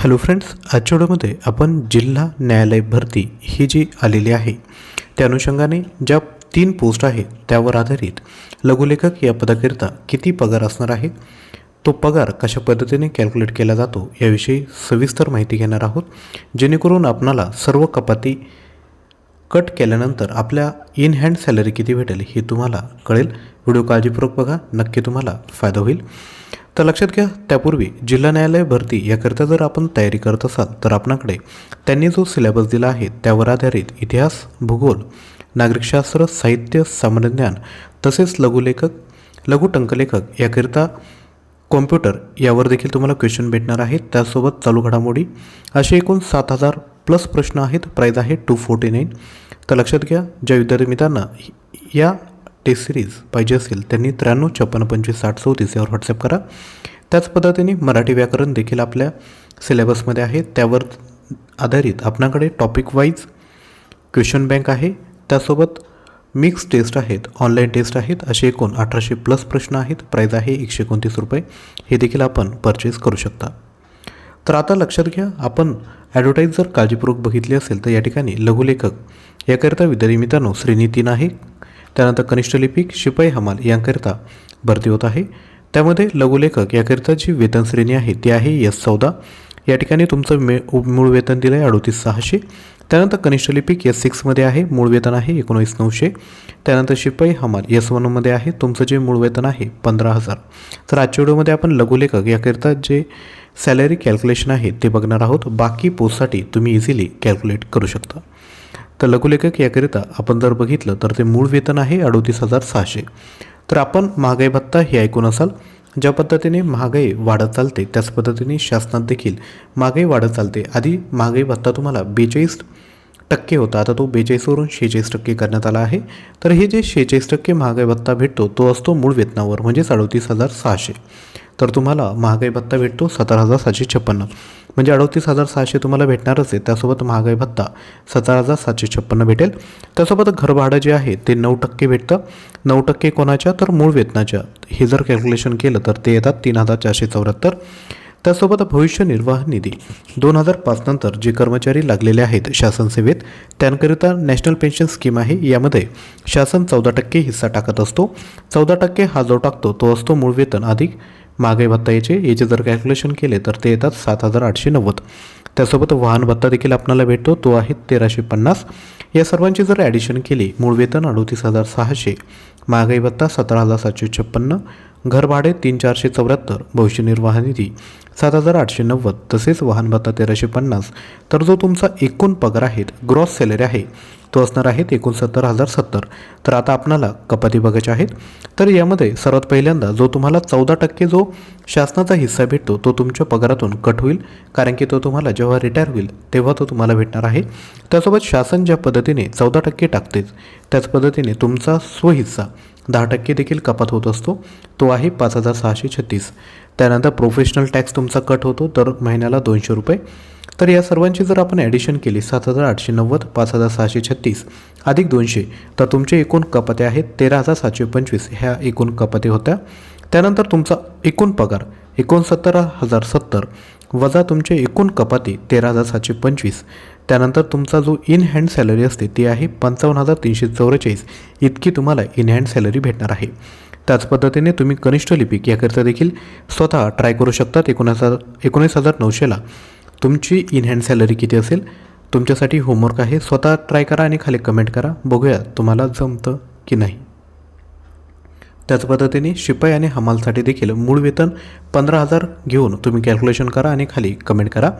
Hello friends आजच्या व्हिडिओमध्ये आपण जिल्हा न्यायालय भरती ही जी आलेली आहे त्या अनुषंगाने ज्या तीन पोस्ट आहेत त्यावर आधारित लघुलेखक या पदाकरिता किती पगार असणार आहे तो पगार कशा पद्धतीने कॅल्क्युलेट केला जातो याविषयी सविस्तर माहिती घेणार आहोत. जेणेकरून आपणाला सर्व कपाती कट केल्यानंतर आपल्या इन हँड सॅलरी किती भेटेल हे तुम्हाला कळेल. व्हिडिओ काळजीपूर्वक बघा नक्की तुम्हाला फायदा होईल. तर लक्षात घ्या त्यापूर्वी जिल्हा न्यायालय भरती याकरिता जर आपण तयारी करत असाल तर आपणाकडे त्यांनी जो सिलेबस दिला आहे त्यावर आधारित इतिहास भूगोल नागरिकशास्त्र साहित्य सामान्य ज्ञान तसेच लघुलेखक लघु टंकलेखक याकरिता कॉम्प्युटर यावर देखील तुम्हाला क्वेश्चन भेटणार आहेत. त्यासोबत चालू घडामोडी असे एकूण सात हजार प्लस प्रश्न आहेत. प्राईज आहे टू फोर्टी नाईन तर लक्षात घ्या ज्या विद्यार्थी मित्रांना या टेस्ट सिरीज पाहिजे असेल त्यांनी त्र्याण्णव छप्पन्न पंचवीस साठ चौतीस यावर व्हॉट्सअप करा. त्याच पद्धतीने मराठी व्याकरण देखील आपल्या सिलेबसमध्ये आहे. त्यावर आधारित आपणाकडे टॉपिक वाईज क्वेश्चन बँक आहे. त्यासोबत मिक्स टेस्ट आहेत ऑनलाईन टेस्ट आहेत. असे एकूण अठराशे प्लस प्रश्न आहेत. प्राईज आहे एकशे एकोणतीस रुपये. हे देखील आपण परचेस करू शकता. तर आता लक्षात घ्या आपण ॲडव्हर्टाईज जर काळजीपूर्वक बघितली असेल तर या ठिकाणी लघुलेखक याकरिता विद्यार्थी मित्रांनो श्रेणी तीन आहे. त्यानंतर कनिष्ठ लिपिक शिपाई हमाल यांकरिता भरती होत आहे. त्यामध्ये लघुलेखक याकरिता जी वेतन श्रेणी आहे ती आहे एस चौदा. या ठिकाणी तुमचं मे मूळ वेतन दिलं आहे अडोतीस सहाशे. त्यानंतर कनिष्ठ लिपिक एस सिक्समध्ये आहे मूळ वेतन आहे एकोणवीस नऊशे. त्यानंतर शिपाई हमाल एस वनमध्ये आहे तुमचं जे मूळ वेतन आहे पंधरा हजार. तर आजच्या व्हिडिओमध्ये आपण लघुलेखक याकरिता जे सॅलरी कॅल्क्युलेशन आहे ते बघणार आहोत. बाकी पोस्टसाठी तुम्ही इझिली कॅल्क्युलेट करू शकता. तर लघुलेखक याकरिता आपण जर बघितलं तर ते मूळ वेतन आहे अडोतीस हजार सहाशे. तर आपण महागाई भत्ता हे ऐकून असाल ज्या पद्धतीने महागाई वाढत चालते त्याच पद्धतीने शासनात देखील महागाई वाढत चालते. आधी महागाई भत्ता तुम्हाला बेचाळीस टक्के होता आता तो बेचाळीसवरून शेहेचाळीस टक्के करण्यात आला आहे. तर हे जे शेहेचाळीस टक्के महागाई भत्ता भेटतो तो असतो मूळ वेतनावर म्हणजेच अडोतीस हजार सहाशे. तर तुम्हाला महागाई भत्ता भेटतो सतरा हजार सातशे छप्पन्न. म्हणजे अडतीस हजार सहाशे तुम्हाला भेटणारच आहे. त्यासोबत महागाई भत्ता सतरा हजार सातशे छप्पन्न भेटेल. त्यासोबत घरभाडं जे आहे ते नऊ टक्के भेटतं. नऊ टक्के कोणाच्या? तर मूळ वेतनाच्या. हे जर कॅल्क्युलेशन केलं तर ते येतात तीन हजार चारशे चौऱ्याहत्तर. त्यासोबत भविष्य निर्वाह निधी दोन हजार पाच नंतर जे कर्मचारी लागलेले आहेत शासन सेवेत त्यांकरिता नॅशनल पेन्शन स्कीम आहे. यामध्ये शासन चौदा टक्के हिस्सा टाकत असतो. चौदा टक्के हा जो टाकतो तो असतो मूळ वेतन अधिक. महागाई भत्ता याचे याचे जर कॅल्क्युलेशन केले तर ते येतात सात हजार आठशे नव्वद. त्यासोबत वाहन भत्ता देखील आपल्याला भेटतो तो आहे तेराशे पन्नास. या सर्वांची जर ॲडिशन केली मूळ वेतन अडोतीस हजार सहाशे. महागाई भत्ता सतरा हजार सातशे छप्पन्न. घर भाडे तीन चारशे चौऱ्याहत्तर. भविष्य निर्वाह निधी सात हजार आठशे नव्वद तसेच वाहन भत्ता तेराशे पन्नास. तर जो तुमचा एकूण पगार आहे ग्रॉस सॅलरी आहे तो असणार आहे एकोणसत्तर हजार सत्तर. तर आता आपणाला कपाती बघायच्या आहेत. तर यामध्ये सर्वात पहिल्यांदा जो तुम्हाला चौदा टक्के जो शासनाचा हिस्सा भेटतो तो तुमच्या पगारातून कट होईल. कारण की तो तुम्हाला जेव्हा रिटायर होईल तेव्हा तो तुम्हाला भेटणार आहे. त्यासोबत शासन ज्या पद्धतीने चौदा टक्के टाकतेच त्याच पद्धतीने तुमचा स्वहिस्सा दहा टक्के देखील कपात होत असतो. तो आहे पाच हजार सहाशे छत्तीस. त्यानंतर प्रोफेशनल टॅक्स तुमचा कट होतो दर महिन्याला दोनशे रुपये. तर या सर्वांची जर आपण ॲडिशन केली सात हजार आठशे नव्वद पाच हजार सहाशे छत्तीस अधिक दोनशे तर तुमचे एकूण कपाते आहेत तेरा हजार सातशे पंचवीस. ह्या एकूण कपाते होत्या. त्यानंतर तुमचा एकूण पगार एकोणसत्तर हजार सत्तर वजा तुमचे एकूण कपाती तेरा हजार सातशे पंचवीस. त्यानंतर तुमचा जो इन हँड सॅलरी असते ती आहे पंचावन्न हजार तीनशे चौवेचाळीस. इतकी तुम्हाला इन हँड सॅलरी भेटणार आहे. त्याच पद्धतीने तुम्ही कनिष्ठ लिपिक याकरिता देखील स्वतः ट्राय करू शकतात एकोणीस हजार एकोणीस हजार नऊशेला. तुमची इन हँड सॅलरी किती असेल? तुमच्यासाठी होमवर्क आहे. स्वतः ट्राय करा आणि खाली कमेंट करा. बघूया तुम्हाला जमतं की नाही. त्याच पद्धतीने शिपाई आणि हमालसाठी देखील मूळ वेतन पंधरा हजार घेऊन तुम्ही कॅल्क्युलेशन करा आणि खाली कमेंट करा.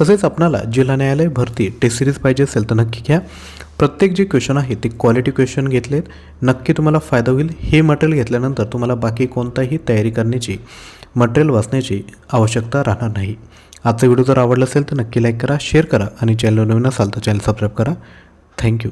तसेच आपणाला जिल्हा न्यायालय भरती टेस्ट सिरीज पाहिजे असेल तर नक्की घ्या. प्रत्येक जे क्वेश्चन आहे ते क्वालिटी क्वेश्चन घेतलेत. नक्की तुम्हाला फायदा होईल. हे मटेरियल घेतल्यानंतर तुम्हाला बाकी कोणताही तयारी करण्याची मटेरियल वाचण्याची आवश्यकता राहणार नाही. आजचा व्हिडिओ जर आवडला असेल तर नक्की लाईक करा शेअर करा आणि चॅनल नवीन असाल तर चॅनल सबस्क्राईब करा. थँक्यू